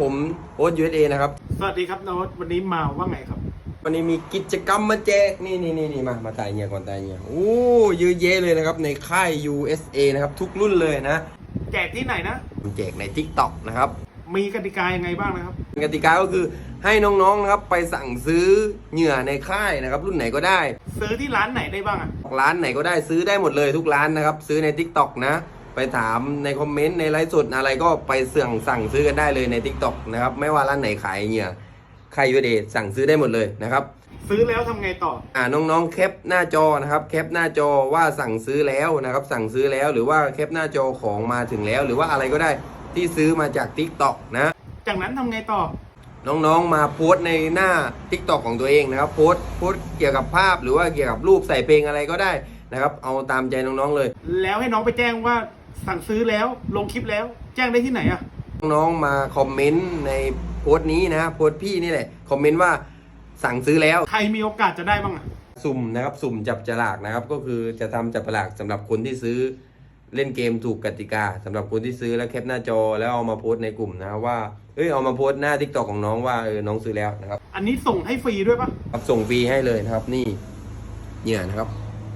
ผมโอ๊ต USA นะครับ สวัสดีครับโน้ตวันนี้มาว่าไงครับ วันนี้มีกิจกรรมมาแจกนี่นี่นี่นี่มามาถ่ายเงียก่อนถ่ายเงียโอ้เยอะแยะเลยนะครับในค่าย USA นะครับ ทุกรุ่นเลยนะแจกที่ไหนนะ แจกใน TikTok นะครับมีกติกายังไงบ้างนะครับ กติกาก็คือให้น้องๆนะครับไปสั่งซื้อเหยื่อในค่ายนะครับ รุ่นไหนก็ได้ ซื้อที่ร้านไหนได้บ้างอะร้านไหนก็ได้ซื้อได้หมดเลยทุกร้านนะครับ ซื้อใน TikTok นะ ไปถามในคอมเมนต์ในไลฟ์สดอะไรก็ไปเสื่องสั่งซื้อกันได้เลยใน TikTok นะครับ ไม่ว่าร้านไหนขายเหยื่อใครยูเดสั่งซื้อได้หมดเลยนะครับ ซื้อแล้วทำไงต่อ อ่าน้องๆแคปหน้าจอนะครับ แคปหน้าจอว่าสั่งซื้อแล้วนะครับ สั่งซื้อแล้วหรือว่าแคปหน้าจอของมาถึงแล้ว หรือว่าอะไรก็ได้ที่ซื้อมาจาก TikTok นะ จากนั้นทำไงต่อ น้องๆมาโพสต์ในหน้า TikTok ของตัวเองนะครับ โพสต์โพสต์เกี่ยวกับภาพหรือว่าเกี่ยวกับรูปใส่เพลงอะไรก็ได้ นะครับเอาตามใจน้องๆเลย แล้วให้น้องไปแจ้งว่าสั่งซื้อแล้วลงคลิปแล้ว แจ้งได้ที่ไหนอะ น้องๆมาคอมเมนต์ในโพสต์นี้นะโพสต์พี่นี่แหละคอมเมนต์ว่าสั่งซื้อแล้ว ใครมีโอกาสจะได้บ้างอะสุ่มนะครับสุ่มจับฉลากนะครับ ก็คือจะทำจับฉลากสำหรับคนที่ซื้อเล่นเกมถูกกติกาสำหรับคนที่ซื้อแล้วแคปหน้าจอแล้วเอามาโพสต์ในกลุ่มนะครับว่าเอ้ยเอามาโพสต์หน้า TikTok ของน้องว่าเออน้องซื้อแล้วนะครับ อันนี้ส่งให้ฟรีด้วยปะครับส่งฟรีให้เลยนะครับนี่เนี่ยนะครับ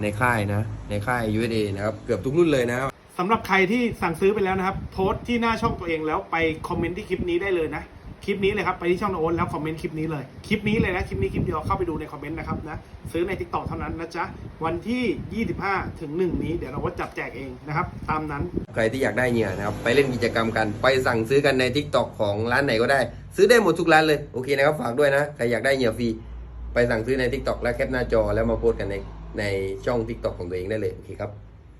ในค่ายนะ ในค่าย USA นะครับ เกือบทุกรุ่นเลยนะครับสำหรับใครที่สั่งซื้อไปแล้วนะครับ โพสต์ที่หน้าช่องตัวเองแล้วไปคอมเมนต์ที่คลิปนี้ได้เลยนะ คลิปนี้เลยครับ ไปที่ช่องโน้ตแล้วคอมเมนต์คลิปนี้เลย คลิปนี้เลยนะ คลิปนี้คลิปเดียวเข้าไปดูในคอมเมนต์นะครับนะ ซื้อใน t ิ k t o k เท่านั้นนะจ๊ะ วันที่ 25 ถึง 1 นี้เดี๋ยวเราก็จับแจกเองนะครับ ตามนั้น ใครที่อยากได้เหยื่อนะครับ ไปเล่นกิจกรรมกัน ไปสั่งซื้อกันใน TikTok ของร้านไหนก็ได้ ซื้อได้หมดทุกร้านเลย โอเคนะครับ ฝากด้วยนะ ใครอยากได้เหยื่อฟรี ไปสั่งซื้อใน TikTok และแคปหน้าจอแล้วมาโพสต์กันใน ในช่อง TikTok ของตัวเองได้เลย โอเคครับ